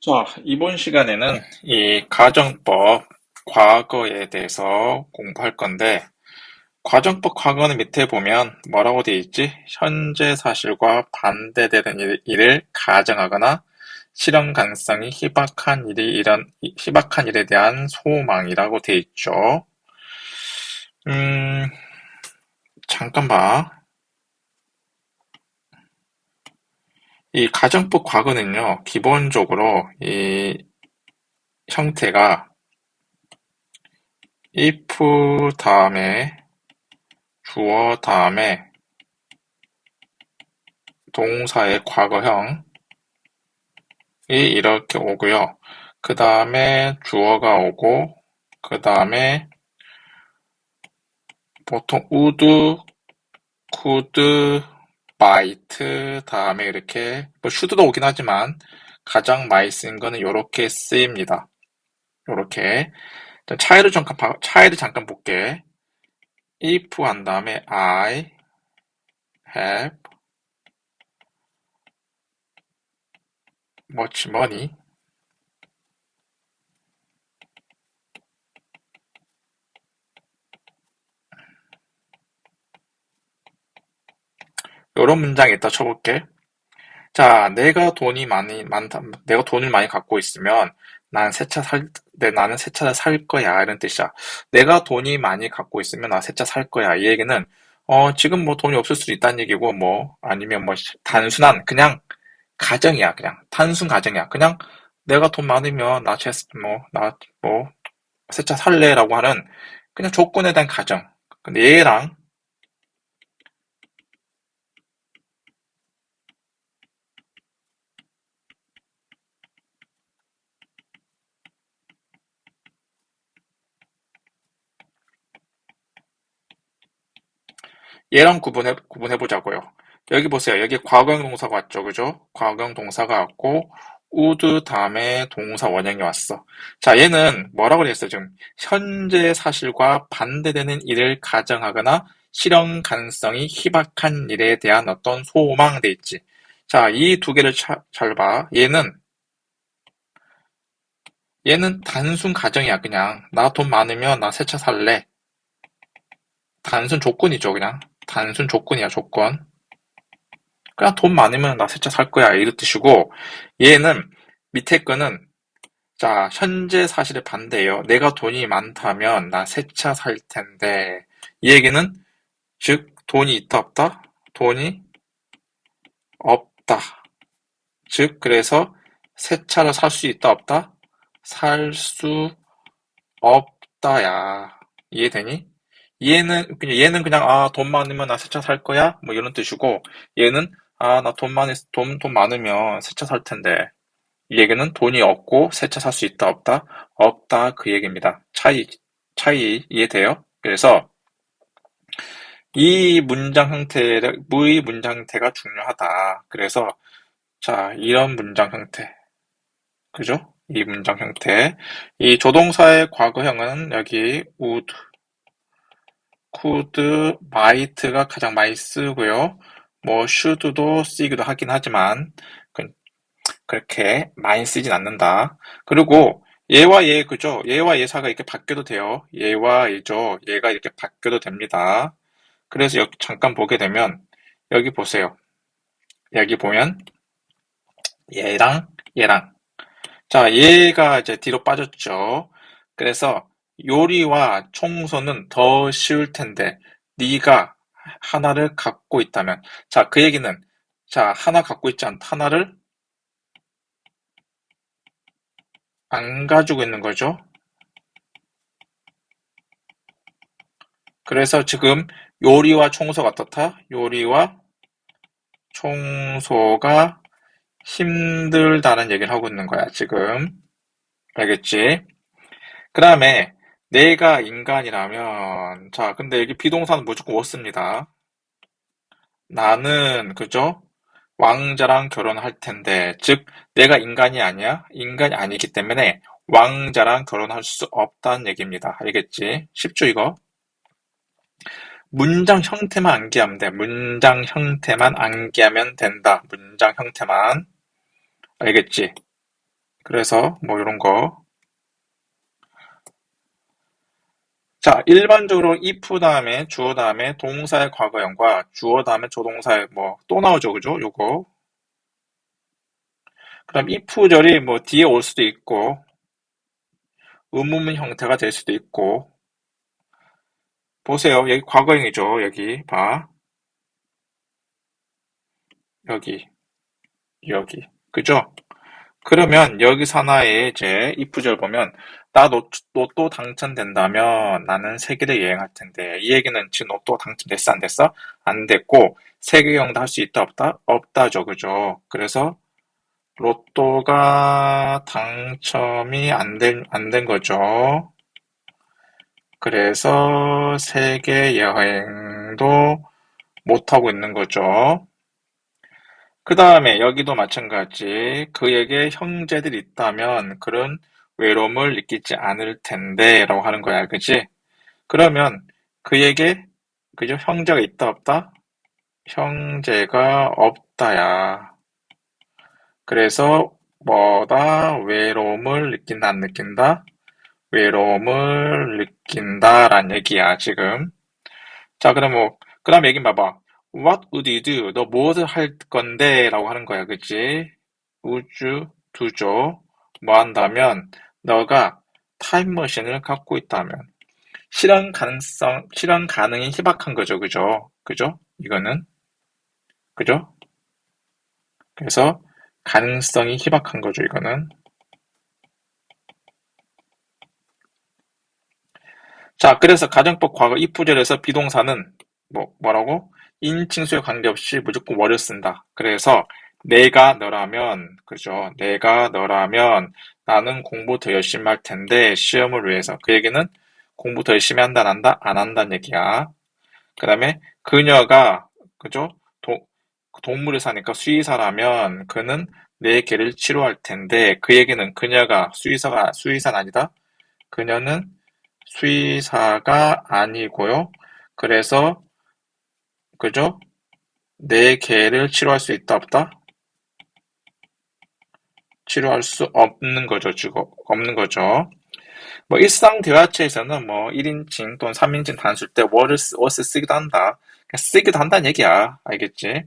자, 이번 시간에는 이 가정법 과거에 대해서 공부할 건데, 가정법 과거는 밑에 보면 뭐라고 되어 있지? 현재 사실과 반대되는 일- 일을 가정하거나 실현 가능성이 희박한 일이 이런 희박한 일에 대한 소망이라고 되어 있죠. 음, 잠깐 봐. 이 가정법 과거는요, 기본적으로 이 형태가 if 다음에 주어 다음에 동사의 과거형이 이렇게 오고요. 그 다음에 주어가 오고, 그 다음에 보통 would, could, might 다음에 이렇게 뭐 should도 오긴 하지만 가장 많이 쓰인 거는 이렇게 쓰입니다. 이렇게 차이를 잠깐 봐- 차이를 잠깐 볼게. if 한 다음에 I have much money 이런 문장이 있다 쳐볼게. 자, 내가 돈이 많이 많다, 내가 돈을 많이 갖고 있으면 난 새 차 살, 내 나는 새 차를 살 거야 이런 뜻이야. 내가 돈이 많이 갖고 있으면 나 새 차 살 거야. 이 얘기는 어 지금 뭐 돈이 없을 수도 있다는 얘기고 뭐 아니면 뭐 단순한 그냥 가정이야 그냥 단순 가정이야. 그냥 내가 돈 많으면 나뭐나 뭐 새 차 살래라고 하는 그냥 조건에 대한 가정. 근데 얘랑 얘랑 구분해, 구분해 보자고요. 여기 보세요. 여기 과거형 동사가 왔죠. 그죠? 과거형 동사가 왔고, would 다음에 동사 원형이 왔어. 자, 얘는 뭐라고 그랬어요? 지금 현재 사실과 반대되는 일을 가정하거나 실현 가능성이 희박한 일에 대한 어떤 소망 돼 있지. 자, 이 두 개를 차- 잘 봐. 얘는 얘는 단순 가정이야. 그냥 나 돈 많으면 나 새 차 살래. 단순 조건이죠. 그냥 단순 조건이야. 조건. 그냥 돈 많으면 나 새 차 살 거야. 이런 뜻이고, 얘는 밑에 거는, 자, 현재 사실에 반대예요. 내가 돈이 많다면 나 새 차 살 텐데. 이 얘기는, 즉, 돈이 있다, 없다? 돈이 없다. 즉, 그래서 새 차를 살 수 있다, 없다? 살 수 없다야. 이해되니? 얘는, 그냥, 얘는 그냥, 아, 돈 많으면 나 새 차 살 거야? 뭐 이런 뜻이고, 얘는, 아, 나 돈 많, 돈, 돈 많으면 새 차 살 텐데. 이 얘기는 돈이 없고 새 차 살 수 있다, 없다? 없다, 그 얘기입니다. 차이, 차이 이해돼요? 그래서 이 문장 형태의 의 문장 형태가 중요하다. 그래서 자, 이런 문장 형태. 그죠? 이 문장 형태. 이 조동사의 과거형은 여기 would, could, might가 가장 많이 쓰고요. 뭐 should도 쓰이기도 하긴 하지만 그- 그렇게 많이 쓰진 않는다. 그리고 얘와 얘 그죠? 얘와 얘사가 이렇게 바뀌어도 돼요. 얘와 얘죠. 얘가 이렇게 바뀌어도 됩니다. 그래서 여기 잠깐 보게 되면 여기 보세요. 여기 보면 얘랑 얘랑 자 얘가 이제 뒤로 빠졌죠. 그래서 요리와 청소는 더 쉬울 텐데 네가 하나를 갖고 있다면 자 그 얘기는 자 하나 갖고 있지 않다 하나를 안 가지고 있는 거죠. 그래서 지금 요리와 청소가 어떻다? 요리와 청소가 힘들다는 얘기를 하고 있는 거야, 지금. 알겠지? 그 다음에 내가 인간이라면 자, 근데 여기 비동사는 무조건 was습니다. 나는 그죠? 왕자랑 결혼할 텐데 즉 내가 인간이 아니야? 인간이 아니기 때문에 왕자랑 결혼할 수 없다는 얘기입니다. 알겠지? 쉽죠, 이거? 문장 형태만 암기하면 돼. 문장 형태만 암기하면 된다. 문장 형태만. 알겠지? 그래서 뭐 이런 거. 자, 일반적으로 if 다음에 주어 다음에 동사의 과거형과 주어 다음에 조동사의 뭐 또 나오죠. 그죠? 요거. 그럼 if절이 뭐 뒤에 올 수도 있고 의문문 형태가 될 수도 있고 보세요. 여기 과거형이죠. 여기 봐. 여기 여기 그죠? 그러면 여기서 하나의 이제 if절 보면 나 로또 당첨된다면 나는 세계를 여행할 텐데 이 얘기는 지금 로또 당첨됐어 안 됐어? 안 됐고 세계 여행도 할 수 있다 없다? 없다죠 그죠? 그래서 로또가 당첨이 안 된, 안 된 거죠. 그래서 세계 여행도 못 하고 있는 거죠. 그 다음에 여기도 마찬가지 그에게 형제들이 있다면 그런 외로움을 느끼지 않을 텐데 라고 하는 거야 그지? 그러면 그에게 그죠? 형제가 있다 없다? 형제가 없다야 그래서 뭐다? 외로움을 느낀다 안 느낀다? 외로움을 느낀다란 얘기야 지금 자 그럼 뭐 그 다음 얘기 봐봐 What would you do? 너 무엇을 할 건데? 라고 하는 거야, 그치? would you do죠? 뭐 한다면, 너가 타임머신을 갖고 있다면, 실현 가능성, 실현 가능이 희박한 거죠, 그죠? 그죠? 이거는. 그죠? 그래서, 가능성이 희박한 거죠, 이거는. 자, 그래서 가정법 과거 이프절에서 비동사는 뭐, 뭐라고? 인 칭수에 관계없이 무조건 월을 쓴다. 그래서 내가 너라면, 그죠? 내가 너라면 나는 공부 더 열심히 할 텐데 시험을 위해서. 그 얘기는 공부 더 열심히 한다, 안 한다? 안 한다는 얘기야. 그 다음에 그녀가, 그죠? 도, 동물을 사니까 수의사라면 그는 내 개를 치료할 텐데 그 얘기는 그녀가 수의사가, 수의사는 아니다? 그녀는 수의사가 아니고요. 그래서 그죠? 내 개를 치료할 수 있다 없다? 치료할 수 없는 거죠. 지금 없는 거죠. 뭐 일상 대화체에서는 뭐 1인칭 또는 3인칭 단수일 때 what을 쓰기도 한다. 쓰기도 한다는 얘기야. 알겠지?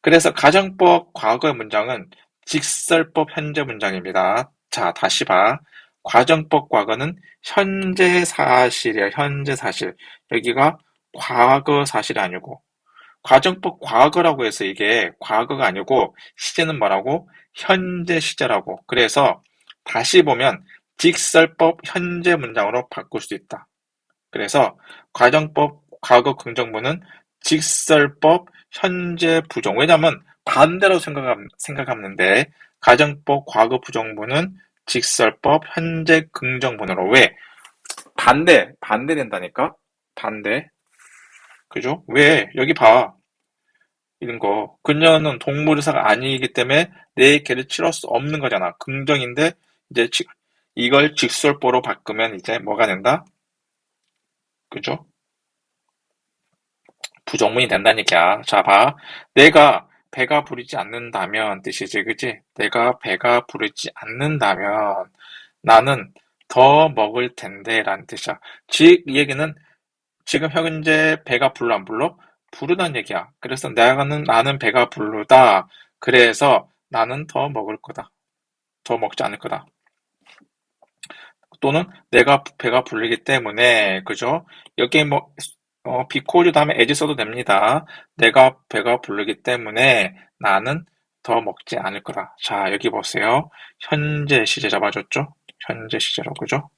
그래서 가정법 과거의 문장은 직설법 현재 문장입니다. 자, 다시 봐. 과정법 과거는 현재 사실이야. 현재 사실. 여기가 과거 사실이 아니고 과정법 과거라고 해서 이게 과거가 아니고 시제는 뭐라고? 현재 시제라고. 그래서 다시 보면 직설법 현재 문장으로 바꿀 수 있다. 그래서 과정법 과거 긍정문은 직설법 현재 부정. 왜냐면 반대로 생각함, 생각하는데 가정법 과거 부정문은 직설법 현재 긍정문으로 왜 반대 반대된다니까 반대 그죠? 왜? 여기 봐. 이런 거. 그녀는 동물의사가 아니기 때문에 내 개를 치러올 수 없는 거잖아. 긍정인데, 이제 이걸 직설보로 바꾸면 이제 뭐가 된다? 그죠? 부정문이 된다는 얘기야. 자, 봐. 내가 배가 부르지 않는다면 뜻이지, 그지? 내가 배가 부르지 않는다면 나는 더 먹을 텐데 라는 뜻이야. 즉, 이 얘기는 지금 현재 배가 불러 안 불러? 부르다는 얘기야. 그래서 내가는 나는 배가 부르다. 그래서 나는 더 먹을 거다. 더 먹지 않을 거다. 또는 내가 배가 부르기 때문에 그죠? 여기 뭐 어, 비코즈 다음에 에지 써도 됩니다. 내가 배가 부르기 때문에 나는 더 먹지 않을 거다. 자 여기 보세요. 현재 시제 잡아줬죠? 현재 시제로 그죠?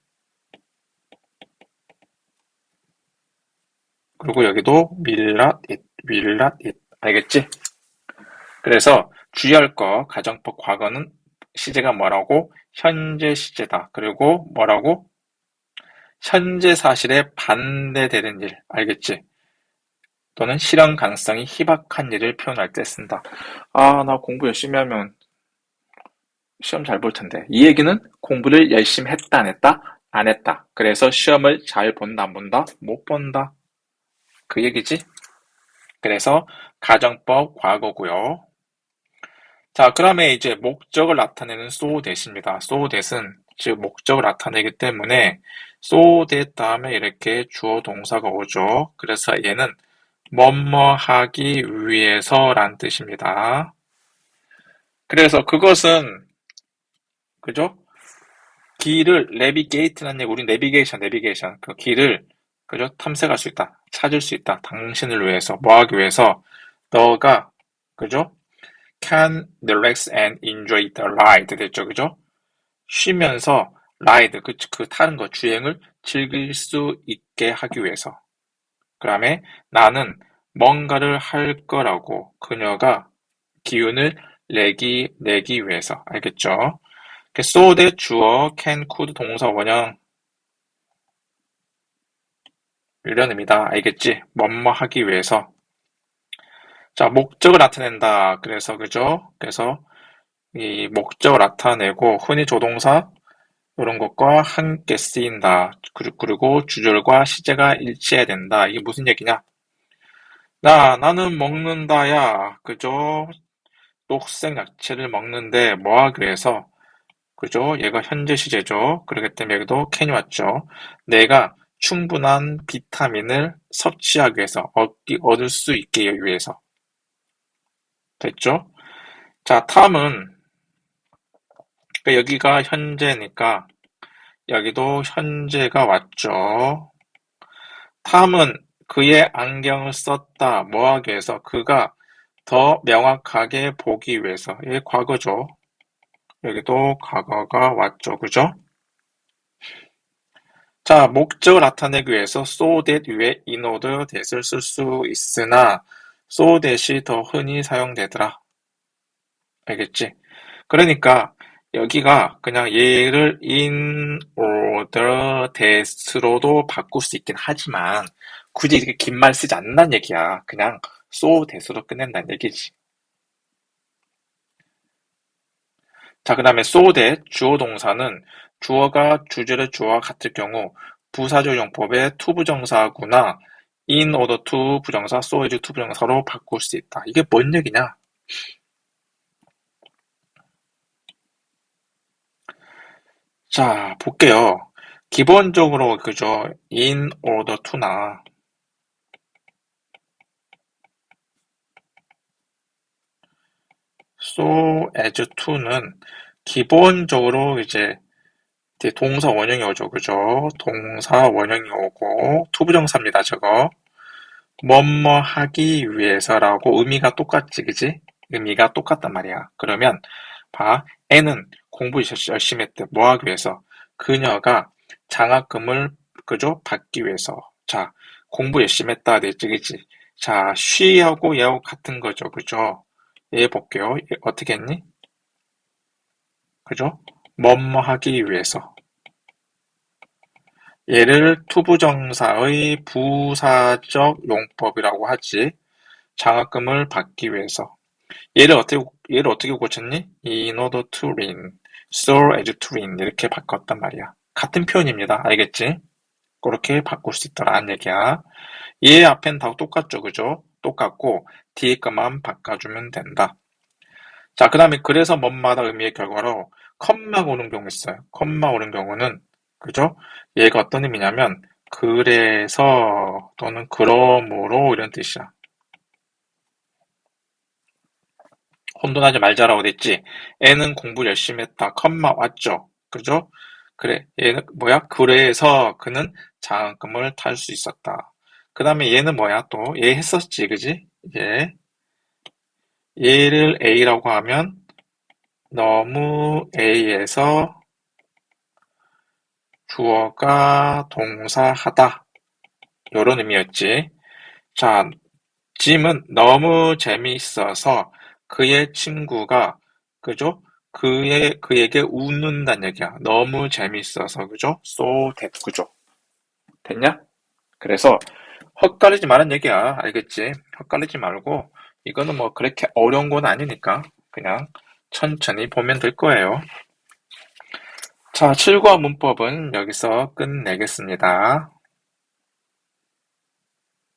그리고 여기도 밀랏 it, 밀랏 it. 알겠지? 그래서 주의할 거 가정법 과거는 시제가 뭐라고? 현재 시제다. 그리고 뭐라고? 현재 사실에 반대되는 일. 알겠지? 또는 실현 가능성이 희박한 일을 표현할 때 쓴다. 아, 나 공부 열심히 하면 시험 잘 볼 텐데. 이 얘기는 공부를 열심히 했다, 안 했다? 안 했다. 그래서 시험을 잘 본다, 안 본다? 못 본다. 그 얘기지? 그래서 가정법 과거고요. 자, 그다음에 이제 목적을 나타내는 so that입니다. so that은 즉 목적을 나타내기 때문에 so that 다음에 이렇게 주어 동사가 오죠. 그래서 얘는 뭐뭐 하기 위해서란 뜻입니다. 그래서 그것은 그죠? 길을 내비게이트라는 얘기, 우리 내비게이션, 내비게이션 그 길을 그죠? 탐색할 수 있다, 찾을 수 있다. 당신을 위해서 뭐 하기 위해서 너가 그죠? can relax and enjoy the ride 됐죠, 그죠? 쉬면서 ride 그, 그 타는 거 주행을 즐길 수 있게 하기 위해서. 그 다음에 나는 뭔가를 할 거라고 그녀가 기운을 내기, 내기 위해서. 알겠죠? so that 주어, can, could 동사 원형 이런 의미다. 알겠지? 뭐뭐 하기 위해서. 자, 목적을 나타낸다. 그래서, 그죠? 그래서, 이 목적을 나타내고, 흔히 조동사, 이런 것과 함께 쓰인다. 그리고 주절과 시제가 일치해야 된다. 이게 무슨 얘기냐? 나, 나는 먹는다야. 그죠? 녹색 야채를 먹는데 뭐 하기 위해서? 그죠? 얘가 현재 시제죠. 그렇기 때문에 여기도 캔이 왔죠. 내가 충분한 비타민을 섭취하기 위해서, 얻을 수 있게 위해서. 됐죠? 자, 탐은 그러니까 여기가 현재니까 여기도 현재가 왔죠. 탐은 그의 안경을 썼다. 뭐 하기 위해서? 그가 더 명확하게 보기 위해서. 이게 과거죠. 여기도 과거가 왔죠. 그죠? 자, 목적을 나타내기 위해서 so that 위에 in order that을 쓸 수 있으나 so that이 더 흔히 사용되더라. 알겠지? 그러니까 여기가 그냥 얘를 in order that으로도 바꿀 수 있긴 하지만 굳이 이렇게 긴 말 쓰지 않는다는 얘기야. 그냥 so that으로 끝낸다는 얘기지. 자, 그 다음에 so that 주어 동사는 주어가 주절의 주어와 같을 경우 부사절 용법의 to 부정사구나 in order to 부정사, so as to 부정사로 바꿀 수 있다. 이게 뭔 얘기냐? 자, 볼게요. 기본적으로 그죠? in order to나 so as to는 기본적으로 이제 동사 원형이 오죠. 그죠? 동사 원형이 오고 투부정사입니다. 저거. 뭐뭐 하기 위해서라고 의미가 똑같지. 그지? 의미가 똑같단 말이야. 그러면 봐. 애는 공부 열심히 했대. 뭐 하기 위해서? 그녀가 장학금을 그죠? 받기 위해서. 자, 공부 열심히 했다. 됐지. 그지? 자, 쉬하고 얘하고 같은 거죠. 그죠? 얘 볼게요. 얘 어떻게 했니? 그죠? 뭐뭐 하기 위해서. 얘를 투부정사의 부사적 용법이라고 하지. 장학금을 받기 위해서. 얘를 어떻게 얘를 어떻게 고쳤니? in order to win, so as to win 이렇게 바꿨단 말이야. 같은 표현입니다. 알겠지? 그렇게 바꿀 수 있더라는 얘기야. 얘 앞엔 다 똑같죠, 그죠? 똑같고 뒤에 것만 바꿔주면 된다. 자, 그 다음에 그래서 뭔마다 의미의 결과로 컴마가 오는 경우 있어요. 컴마 오는 경우는 그죠? 얘가 어떤 의미냐면 그래서 또는 그러므로 이런 뜻이야. 혼돈하지 말자라고 됐지. 애는 공부 열심히 했다. 컴마 왔죠. 그죠? 그래. 얘는 뭐야? 그래서 그는 장학금을 탈 수 있었다. 그 다음에 얘는 뭐야? 또 얘 했었지. 그지? 얘. 얘를 A라고 하면 너무 A에서 주어가 동사하다. 요런 의미였지. 자, 짐은 너무 재미있어서 그의 친구가, 그죠? 그의, 그에게 웃는다는 얘기야. 너무 재미있어서, 그죠? so 그죠? 됐냐? 그래서, 헛갈리지 말란 얘기야. 알겠지? 헛갈리지 말고, 이거는 뭐 그렇게 어려운 건 아니니까 그냥 천천히 보면 될 거예요. 자, 7과 문법은 여기서 끝내겠습니다.